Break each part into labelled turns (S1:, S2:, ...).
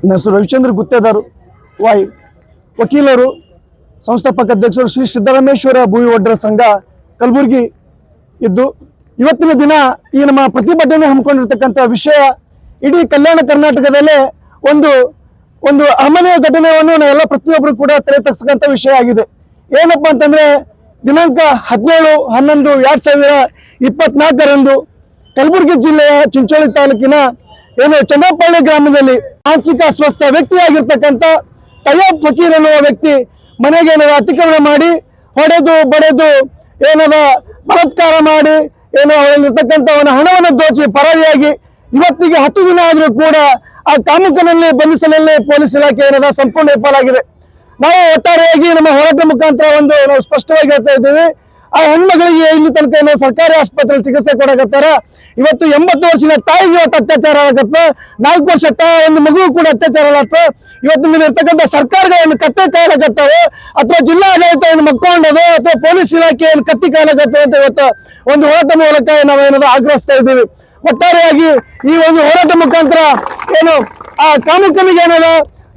S1: ನನ್ನ ಹೆಸರು ರವಿಚಂದ್ರ ಗುತ್ತೇದಾರು. ವಾಯ್ ವಕೀಲರು ಸಂಸ್ಥಾಪಕ ಅಧ್ಯಕ್ಷರು ಶ್ರೀ ಸಿದ್ದರಾಮೇಶ್ವರ ಭೂಮಿ ಒಡ್ಡರ ಸಂಘ ಕಲಬುರಗಿ ಇದ್ದು, ಇವತ್ತಿನ ದಿನ ಈ ನಮ್ಮ ಪ್ರತಿಭಟನೆ ಹಮ್ಮಿಕೊಂಡಿರ್ತಕ್ಕಂಥ ವಿಷಯ ಇಡೀ ಕಲ್ಯಾಣ ಕರ್ನಾಟಕದಲ್ಲೇ ಒಂದು ಒಂದು ಅಮನೆಯ ಘಟನೆಯನ್ನು ನಾವೆಲ್ಲ ಪ್ರತಿಯೊಬ್ಬರು ಕೂಡ ತಲೆ ತಗ್ಸತಕ್ಕಂಥ ವಿಷಯ ಆಗಿದೆ. ಏನಪ್ಪ ಅಂತಂದ್ರೆ, ದಿನಾಂಕ ಹದಿನೇಳು, ಹನ್ನೊಂದು, ಎರಡು ಸಾವಿರ ಇಪ್ಪತ್ನಾಲ್ಕರಂದು ಕಲಬುರಗಿ ಜಿಲ್ಲೆಯ ಚಿಂಚೋಳಿ ತಾಲೂಕಿನ ಏನು ಚಂದ್ರಪಳ್ಳಿ ಗ್ರಾಮದಲ್ಲಿ ಮಾನಸಿಕ ಅಸ್ವಸ್ಥ ವ್ಯಕ್ತಿಯಾಗಿರ್ತಕ್ಕಂಥ ತಯ್ಯಬ್ ಫಕೀರ್ ಅನ್ನುವ ವ್ಯಕ್ತಿ ಮನೆಗೆ ಏನಾದ್ರು ಅತಿಕ್ರಮಣ ಮಾಡಿ, ಹೊಡೆದು, ಬಡೆದು ಏನದ ಬಲತ್ಕಾರ ಮಾಡಿ, ಏನು ಅವರಲ್ಲಿರ್ತಕ್ಕಂಥ ಅವನ ಹಣವನ್ನು ದೋಚಿ ಪರಾರಿಯಾಗಿ ಇವತ್ತಿಗೆ ಹತ್ತು ದಿನ ಆದರೂ ಕೂಡ ಆ ಕಾಮುಕನಲ್ಲಿ ಬಂಧಿಸಲಲ್ಲಿ ಪೊಲೀಸ್ ಇಲಾಖೆ ಏನದ ಸಂಪೂರ್ಣ ವಿಫಲಾಗಿದೆ ನಾವು ಒಟ್ಟಾರೆಯಾಗಿ ನಮ್ಮ ಹೋರಾಟ ಮುಖಾಂತರ ಒಂದು ನಾವು ಸ್ಪಷ್ಟವಾಗಿ ಹೇಳ್ತಾ ಇದ್ದೀವಿ. ಆ ಹೆಣ್ಮಗಳಿಗೆ ಇಲ್ಲಿ ತನಕ ಏನೋ ಸರ್ಕಾರಿ ಆಸ್ಪತ್ರೆಯಲ್ಲಿ ಚಿಕಿತ್ಸೆ ಕೊಡಕತ್ತಾರ. ಇವತ್ತು ಎಂಬತ್ತು ವರ್ಷದ ತಾಯಿಗೆ ಇವತ್ತು ಅತ್ಯಾಚಾರ ಆಗತ್ತ. ನಾಲ್ಕು ವರ್ಷ ತಾಯಿ ಒಂದು ಮಗು ಕೂಡ ಅತ್ಯಾಚಾರ ಆಗತ್ತ. ಇವತ್ತು ಇರ್ತಕ್ಕಂಥ ಸರ್ಕಾರಗಳನ್ನು ಕತ್ತೆ ಕಾಯಲಾಗತ್ತವೆ ಅಥವಾ ಜಿಲ್ಲಾ ಏನು ಮಕ್ಕೊಂಡದು ಅಥವಾ ಪೊಲೀಸ್ ಇಲಾಖೆ ಏನು ಕತ್ತಿ ಕಾಯಲಾಗತ್ತವೆ ಅಂತ ಇವತ್ತು ಒಂದು ಹೋರಾಟ ಮೂಲಕ ನಾವು ಏನಾದ್ರು ಆಗ್ರಹಿಸ್ತಾ ಇದ್ದೀವಿ. ಒಟ್ಟಾರೆಯಾಗಿ ಈ ಒಂದು ಹೋರಾಟ ಮುಖಾಂತರ ಏನು ಆ ಕಾಮಕನಿಗೆ ಏನದ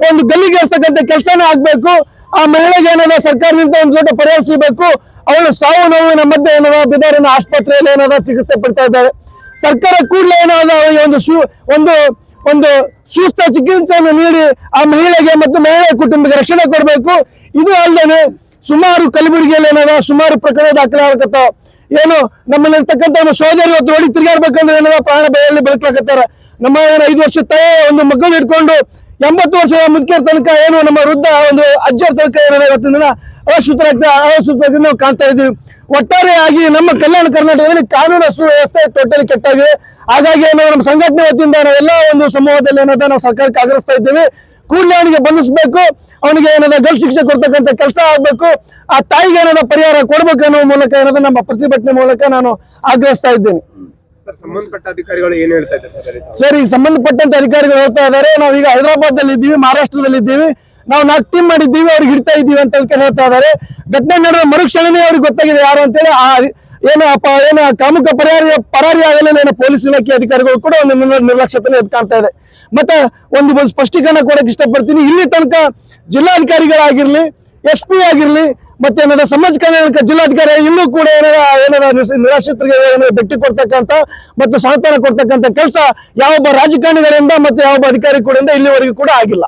S1: ಒಂದು ಗಲ್ಲಿಗೆ ಇರ್ತಕ್ಕಂಥ ಕೆಲಸನೇ ಆಗ್ಬೇಕು. ಆ ಮಹಿಳೆಗೆ ಏನಾದ್ರು ಸರ್ಕಾರದಿಂದ ಒಂದು ದೊಡ್ಡ ಪರಿಹಾರ ಅವಳು ಸಾವು ನೋವಿನ ಮಧ್ಯೆ ಏನಾದ್ರು ಬಿದಾರಿನ ಆಸ್ಪತ್ರೆಯಲ್ಲಿ ಏನದ ಚಿಕಿತ್ಸೆ ಪಡ್ತಾ ಇದ್ದಾರೆ. ಸರ್ಕಾರ ಕೂಡಲೇ ಏನಾದ್ರು ಅವರಿಗೆ ಒಂದು ಸು, ಒಂದು ಒಂದು ಸೂಕ್ತ ಚಿಕಿತ್ಸೆಯನ್ನು ನೀಡಿ ಆ ಮಹಿಳೆಗೆ ಮತ್ತು ಮಹಿಳೆಯ ಕುಟುಂಬಕ್ಕೆ ರಕ್ಷಣೆ ಕೊಡಬೇಕು. ಇದು ಅಲ್ಲದೆ ಸುಮಾರು ಕಲಬುರಗಿಯಲ್ಲಿ ಏನಾದ ಸುಮಾರು ಪ್ರಕರಣ ದಾಖಲೆ ಆಗತ್ತಾವ ಏನು ನಮ್ಮಲ್ಲಿ ಇರ್ತಕ್ಕಂಥ ನಮ್ಮ ಸೋದರಿ ಹೊತ್ತು ಹೊಡಿ ತಿರುಗಾಡ್ಬೇಕಂದ್ರೆ ಏನಾದ್ರು ಪ್ರಾಣ ಬೆಳೆಯಲ್ಲಿ ಬದುಕಲಾಕತ್ತಾರ ನಮ್ಮ ಐದು ವರ್ಷ ತಾಯಿ ಒಂದು ಮಕ್ಕಳು ಇಟ್ಕೊಂಡು ಎಂಬತ್ತು ವರ್ಷದ ಮುದುಕಿಯರ ತನಕ ಏನು ನಮ್ಮ ವೃದ್ಧ ಒಂದು ಅಜ್ಜರ ತನಕ ಏನದ ಇವತ್ತಿನ ದಿನ ಅಶುದ್ಧರಾಗ್ತಾ ಅಶುದ್ಧರಾಗಿ ನಾವು ಕಾಣ್ತಾ ಇದ್ದೀವಿ. ಒಟ್ಟಾರೆಯಾಗಿ ನಮ್ಮ ಕಲ್ಯಾಣ ಕರ್ನಾಟಕದಲ್ಲಿ ಕಾನೂನು ಸುವ್ಯವಸ್ಥೆ ಟೋಟಲಿ ಕೆಟ್ಟಾಗಿದೆ. ಹಾಗಾಗಿ ಏನೋ ನಮ್ಮ ಸಂಘಟನೆ ವತಿಯಿಂದ ನಾವೆಲ್ಲ ಒಂದು ಸಮೂಹದಲ್ಲಿ ಏನದ ನಾವು ಸರ್ಕಾರಕ್ಕೆ ಆಗ್ರಹಿಸ್ತಾ ಇದ್ದೀವಿ. ಕೂಡಲೇ ಅವನಿಗೆ ಬಂಧಿಸಬೇಕು, ಅವನಿಗೆ ಏನದ ಗಲ್ ಶಿಕ್ಷೆ ಕೊಡ್ತಕ್ಕಂಥ ಕೆಲಸ ಆಗ್ಬೇಕು, ಆ ತಾಯಿಗೆ ಏನಾದ್ರೂ ಪರಿಹಾರ ಕೊಡ್ಬೇಕು ಅನ್ನೋ ಮೂಲಕ ಏನದ ನಮ್ಮ ಪ್ರತಿಭಟನೆ ಮೂಲಕ ನಾನು ಆಗ್ರಹಿಸ್ತಾ ಇದ್ದೇನೆ.
S2: ಸಂಬಂಧಪಟ್ಟ ಏನ್ ಸರ್
S1: ಈಗ ಸಂಬಂಧಪಟ್ಟಂತ ಅಧಿಕಾರಿಗಳು ಹೇಳ್ತಾ ಇದ್ದಾರೆ, ನಾವು ಈಗ ಹೈದರಾಬಾದ್ ಅಲ್ಲಿ ಇದ್ದೀವಿ, ಮಹಾರಾಷ್ಟ್ರದಲ್ಲಿ ಇದ್ದೀವಿ, ನಾವು ನಾಲ್ಕು ಟೀಮ್ ಮಾಡಿದ್ದೀವಿ, ಅವ್ರಿಗೆ ಹಿಡ್ತಾ ಇದ್ದೀವಿ ಅಂತ ಹೇಳ್ತಾ ಇದ್ದಾರೆ. ಘಟನೆ ನಡೆದ ಮರುಕ್ಷಣನೇ ಅವ್ರಿಗೆ ಗೊತ್ತಾಗಿದೆ ಯಾರು ಅಂತೇಳಿ ಆ ಏನು ಏನು ಕಾಮುಕ ಪರಿಹಾರ ಪರಾರಿ ಆಗಲಿಲ್ಲ ನಾನು ಪೊಲೀಸ್ ಇಲಾಖೆ ಅಧಿಕಾರಿಗಳು ಕೂಡ ಒಂದು ನಿರ್ಲಕ್ಷ್ಯತೆ ಎದ್ ಕಾಣ್ತಾ ಇದೆ. ಮತ್ತೆ ಒಂದು ಸ್ಪಷ್ಟೀಕರಣ ಕೊಡಕ್ಕೆ ಇಷ್ಟಪಡ್ತೀನಿ, ಇಲ್ಲಿ ತನಕ ಜಿಲ್ಲಾಧಿಕಾರಿಗಳಾಗಿರ್ಲಿ ಎಸ್ ಪಿ ಆಗಿರ್ಲಿ ಮತ್ತೆ ಏನಾದ್ರು ಸಮಾಜ ಕಲ್ಯಾಣ ಜಿಲ್ಲಾಧಿಕಾರಿ ಇನ್ನೂ ಕೂಡ ಏನಾರ ಏನಾರ ನಿರಾಶ್ರಿತರಿಗೆ ಏನಾದ್ರು ಭೇಟಿ ಕೊಡ್ತಕ್ಕಂಥ ಮತ್ತು ಸಾಂತ್ವನ ಕೊಡ್ತಕ್ಕಂಥ ಕೆಲಸ ಯಾವೊಬ್ಬ ರಾಜಕಾರಣಿಗಳಿಂದ ಮತ್ತೆ ಯಾವೊಬ್ಬ ಅಧಿಕಾರಿ ಕೂಡ ಇಲ್ಲಿವರೆಗೂ ಕೂಡ ಆಗಿಲ್ಲ.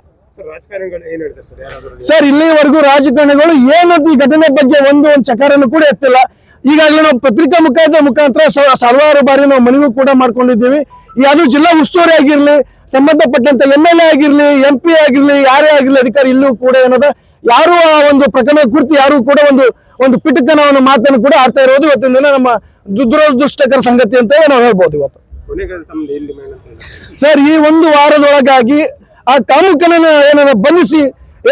S2: ಸರ್ ಏನ್
S1: ಇಲ್ಲಿವರೆಗೂ ರಾಜಕಾರಣಿಗಳು ಏನಂತ ಈ ಘಟನೆ ಬಗ್ಗೆ ಒಂದು ಒಂದು ಚಕಾರನ್ನು ಕೂಡ ಎತ್ತಿಲ್ಲ. ಈಗಾಗಲೇ ನಾವು ಪತ್ರಿಕಾ ಮುಖಾಂತರ ಮುಖಾಂತರ ಸಾವಿರಾರು ಬಾರಿ ನಾವು ಮನವಿ ಕೂಡ ಮಾಡ್ಕೊಂಡಿದ್ದೀವಿ. ಯಾವುದು ಜಿಲ್ಲಾ ಉಸ್ತುವಾರಿ ಆಗಿರ್ಲಿ ಸಂಬಂಧಪಟ್ಟಂತ ಎಂ ಎಲ್ ಎ ಆಗಿರ್ಲಿ ಎಂ ಪಿ ಆಗಿರ್ಲಿ ಯಾರೇ ಆಗಿರ್ಲಿ ಅಧಿಕಾರಿ ಇಲ್ಲೂ ಕೂಡ ಏನದ ಯಾರು ಆ ಒಂದು ಪ್ರಕರಣ ಕುರಿತು ಯಾರು ಕೂಡ ಒಂದು ಒಂದು ಪಿಟಕನ ಒಂದು ಮಾತನ್ನು ಕೂಡ ಆಡ್ತಾ ಇರೋದು ಇವತ್ತಿನ ದಿನ ನಮ್ಮ ದುರದೃಷ್ಟಕರ ಸಂಗತಿ ಅಂತ ನಾವು ಹೇಳ್ಬೋದು ಇವತ್ತು. ಸರ್ ಈ ಒಂದು ವಾರದೊಳಗಾಗಿ ಆ ಕಾಮುಕನನ್ನ ಏನನ್ನ ಬಂಧಿಸಿ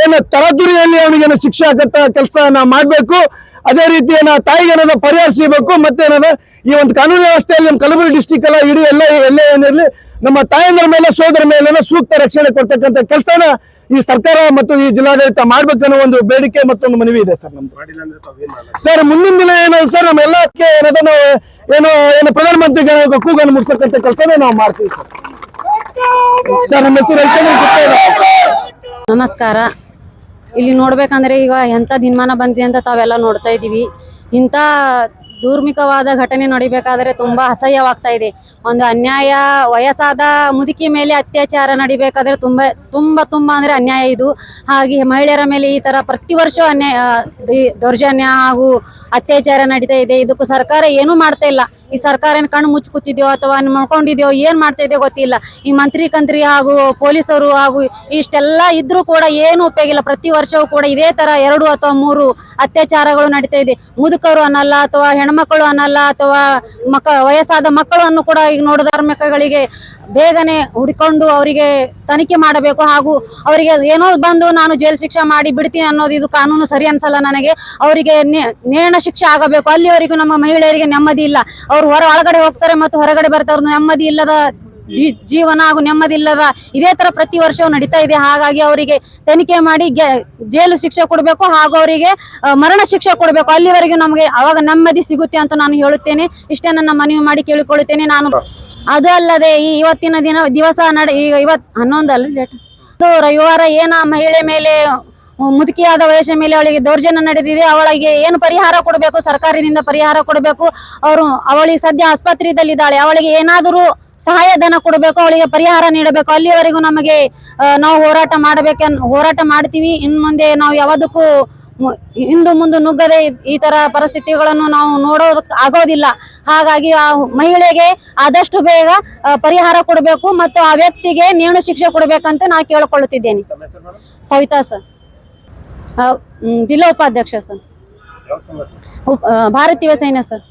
S1: ಏನ ತರದುರಿಯಲ್ಲಿ ಅವನಿಗೆ ಶಿಕ್ಷೆ ಆಗತ್ತ ಕೆಲಸ ಮಾಡಬೇಕು, ಅದೇ ರೀತಿ ಏನ ತಾಯಿಗೆ ಏನಾದ್ರು ಪರಿಹಾರ ಸಿಗಬೇಕು, ಮತ್ತೆ ಏನಾದ್ರು ಈ ಒಂದು ಕಾನೂನು ವ್ಯವಸ್ಥೆಯಲ್ಲಿ ನಮ್ಮ ಕಲಬುರಗಿ ಡಿಸ್ಟಿಕ್ ಅಲ್ಲ ಇಡೀ ಎಲ್ಲ ಎಲ್ಲ ಏನಿರಲಿ, ನಮ್ಮ ತಾಯಂದ್ರ ಮೇಲೆ, ಸೋದರ ಮೇಲೆ ಸೂಕ್ತ ರಕ್ಷಣೆ ಕೊಡ್ತಕ್ಕಂಥ ಕೆಲಸನ ಈ ಸರ್ಕಾರ ಮತ್ತು ಈ ಜಿಲ್ಲಾಡಳಿತ ಮಾಡ್ಬೇಕನ್ನೋ ಒಂದು ಬೇಡಿಕೆ ಮತ್ತೊಂದು ಮನವಿ ಇದೆ ಸರ್ ನಮ್ದು
S2: ಏನ್
S1: ಸರ್, ಮುಂದಿನ ದಿನ ಏನದು ಸರ್, ನಮ್ಮ ಎಲ್ಲಕ್ಕೆ ಏನದನ್ನು ನಾವು ಏನು ಏನು ಪ್ರಧಾನಮಂತ್ರಿ ಕೂಗನ್ನು ಮುಟ್ಟಕ್ಕಂಥ ಕೆಲಸನೇ ನಾವು ಮಾಡ್ತೀವಿ ಸರ್ ಸರ್, ನಮ್ಮ ಹೆಸರು.
S3: ನಮಸ್ಕಾರ. ಇಲ್ಲಿ ನೋಡ್ಬೇಕಂದ್ರೆ ಈಗ ಎಂತ ದಿನಮಾನ ಬಂದಿದೆ ಅಂತ ತಾವೆಲ್ಲ ನೋಡ್ತಾ ಇದ್ದೀವಿ. ಇಂಥ ಧೂರ್ಮಿಕವಾದ ಘಟನೆ ನಡಿಬೇಕಾದ್ರೆ ತುಂಬಾ ಅಸಹ್ಯವಾಗ್ತಾ ಇದೆ. ಒಂದು ಅನ್ಯಾಯ, ವಯಸ್ಸಾದ ಮುದುಕಿ ಮೇಲೆ ಅತ್ಯಾಚಾರ ನಡಿಬೇಕಾದ್ರೆ ತುಂಬಾ ತುಂಬಾ ತುಂಬಾ ಅಂದ್ರೆ ಅನ್ಯಾಯ ಇದು. ಹಾಗೆ ಮಹಿಳೆಯರ ಮೇಲೆ ಈ ತರ ಪ್ರತಿ ವರ್ಷ ಅನ್ಯಾಯ ದೌರ್ಜನ್ಯ ಹಾಗೂ ಅತ್ಯಾಚಾರ ನಡೀತಾ ಇದೆ. ಇದಕ್ಕೂ ಸರ್ಕಾರ ಏನೂ ಮಾಡ್ತಾ ಇಲ್ಲ. ಈ ಸರ್ಕಾರ ಏನ್ ಕಣ್ಣು ಮುಚ್ಚಿ ಅಥವಾ ಮಾಡ್ಕೊಂಡಿದ್ಯೋ ಏನ್ ಮಾಡ್ತಾ ಇದೆಯೋ ಗೊತ್ತಿಲ್ಲ. ಈ ಮಂತ್ರಿ, ಕಂತ್ರಿ ಹಾಗೂ ಪೊಲೀಸರು ಹಾಗೂ ಇಷ್ಟೆಲ್ಲ ಇದ್ರೂ ಕೂಡ ಏನು ಉಪಯೋಗ ಇಲ್ಲ. ಪ್ರತಿ ವರ್ಷವೂ ಕೂಡ ಇದೇ ತರ ಎರಡು ಅಥವಾ ಮೂರು ಅತ್ಯಾಚಾರಗಳು ನಡೀತಾ ಇದೆ. ಮುದುಕರು ಅನ್ನಲ್ಲ ಅಥವಾ ಹೆಣ್ಮಕ್ಳು ಅನ್ನಲ್ಲ ಅಥವಾ ಮಕ್ಕ ವಯಸ್ಸಾದ ಮಕ್ಕಳನ್ನು ಕೂಡ ಈಗ ನೋಡಿದ ಧಾರ್ಮಿಕಗಳಿಗೆ ಬೇಗನೆ ಹುಡ್ಕೊಂಡು ಅವರಿಗೆ ತನಿಖೆ ಮಾಡಬೇಕು ಹಾಗೂ ಅವರಿಗೆ ಏನೋ ಬಂದು ನಾನು ಜೈಲು ಶಿಕ್ಷೆ ಮಾಡಿ ಬಿಡ್ತೀನಿ ಅನ್ನೋದು ಇದು ಕಾನೂನು ಸರಿ ಅನ್ಸಲ್ಲ ನನಗೆ. ಅವರಿಗೆ ನೇಣ ಶಿಕ್ಷೆ ಆಗಬೇಕು. ಅಲ್ಲಿವರೆಗೂ ನಮ್ಮ ಮಹಿಳೆಯರಿಗೆ ನೆಮ್ಮದಿ ಇಲ್ಲ. ಅವ್ರು ಹೊರ, ಒಳಗಡೆ ಹೋಗ್ತಾರೆ ಮತ್ತು ಹೊರಗಡೆ ಬರ್ತಾರೆ ನೆಮ್ಮದಿ ಇಲ್ಲದ ಜೀವನ ಹಾಗೂ ನೆಮ್ಮದಿ ಇಲ್ಲದ ಇದೇ ತರ ಪ್ರತಿ ವರ್ಷವೂ ನಡೀತಾ ಇದೆ. ಹಾಗಾಗಿ ಅವರಿಗೆ ತನಿಖೆ ಮಾಡಿ ಜೈಲು ಶಿಕ್ಷೆ ಕೊಡಬೇಕು ಹಾಗೂ ಅವರಿಗೆ ಮರಣ ಶಿಕ್ಷೆ ಕೊಡಬೇಕು. ಅಲ್ಲಿವರೆಗೂ ನಮಗೆ ಅವಾಗ ನೆಮ್ಮದಿ ಸಿಗುತ್ತೆ ಅಂತ ನಾನು ಹೇಳುತ್ತೇನೆ. ಇಷ್ಟೇ ನನ್ನ ಮನವಿ ಮಾಡಿ ಕೇಳಿಕೊಳ್ಳುತ್ತೇನೆ. ನಾನು ಅದು ಅಲ್ಲದೆ ಈ ಇವತ್ತಿನ ದಿನ ದಿವಸ ನಡೆ ಈಗ ಇವತ್ ಹನ್ನೊಂದಲ್ಲ ಡೇಟ್ ರವಿವಾರ ಏನ ಮಹಿಳೆ ಮೇಲೆ ಮುದುಕಿಯಾದ ವಯಸ್ಸಿನ ಮೇಲೆ ಅವಳಿಗೆ ದೌರ್ಜನ್ಯ ನಡೆದಿದೆ. ಅವಳಿಗೆ ಏನು ಪರಿಹಾರ ಕೊಡಬೇಕು? ಸರ್ಕಾರದಿಂದ ಪರಿಹಾರ ಕೊಡಬೇಕು. ಅವರು ಅವಳಿಗೆ ಸದ್ಯ ಆಸ್ಪತ್ರೆಯಲ್ಲಿದ್ದಾಳೆ. ಅವಳಿಗೆ ಏನಾದರೂ ಸಹಾಯಧನ ಕೊಡಬೇಕು, ಅವಳಿಗೆ ಪರಿಹಾರ ನೀಡಬೇಕು. ಅಲ್ಲಿವರೆಗೂ ನಮಗೆ ನಾವು ಹೋರಾಟ ಮಾಡಬೇಕ ಹೋರಾಟ ಮಾಡ್ತೀವಿ. ಇನ್ನು ಮುಂದೆ ನಾವು ಯಾವದಕ್ಕೂ ಹಿಂದು ಮುಂದೆ ನುಗ್ಗದೆ ಈ- ತರ ಪರಿಸ್ಥಿತಿಗಳನ್ನು ನಾವು ನೋಡೋದಕ್ಕೆ ಆಗೋದಿಲ್ಲ. ಹಾಗಾಗಿ ಆ ಮಹಿಳೆಗೆ ಆದಷ್ಟು ಬೇಗ ಪರಿಹಾರ ಕೊಡಬೇಕು ಮತ್ತು ಆ ವ್ಯಕ್ತಿಗೆ ನೇಣು ಶಿಕ್ಷೆ ಕೊಡಬೇಕಂತ ನಾ ಕೇಳಿಕೊಳ್ಳುತ್ತಿದ್ದೇನೆ. ಸವಿತಾ ಸರ್. ಜಿಲ್ಲಾ ಉಪಾಧ್ಯಕ್ಷ ಸರ್. ಭಾರತೀಯ ಸೈನ್ಯ ಸರ್.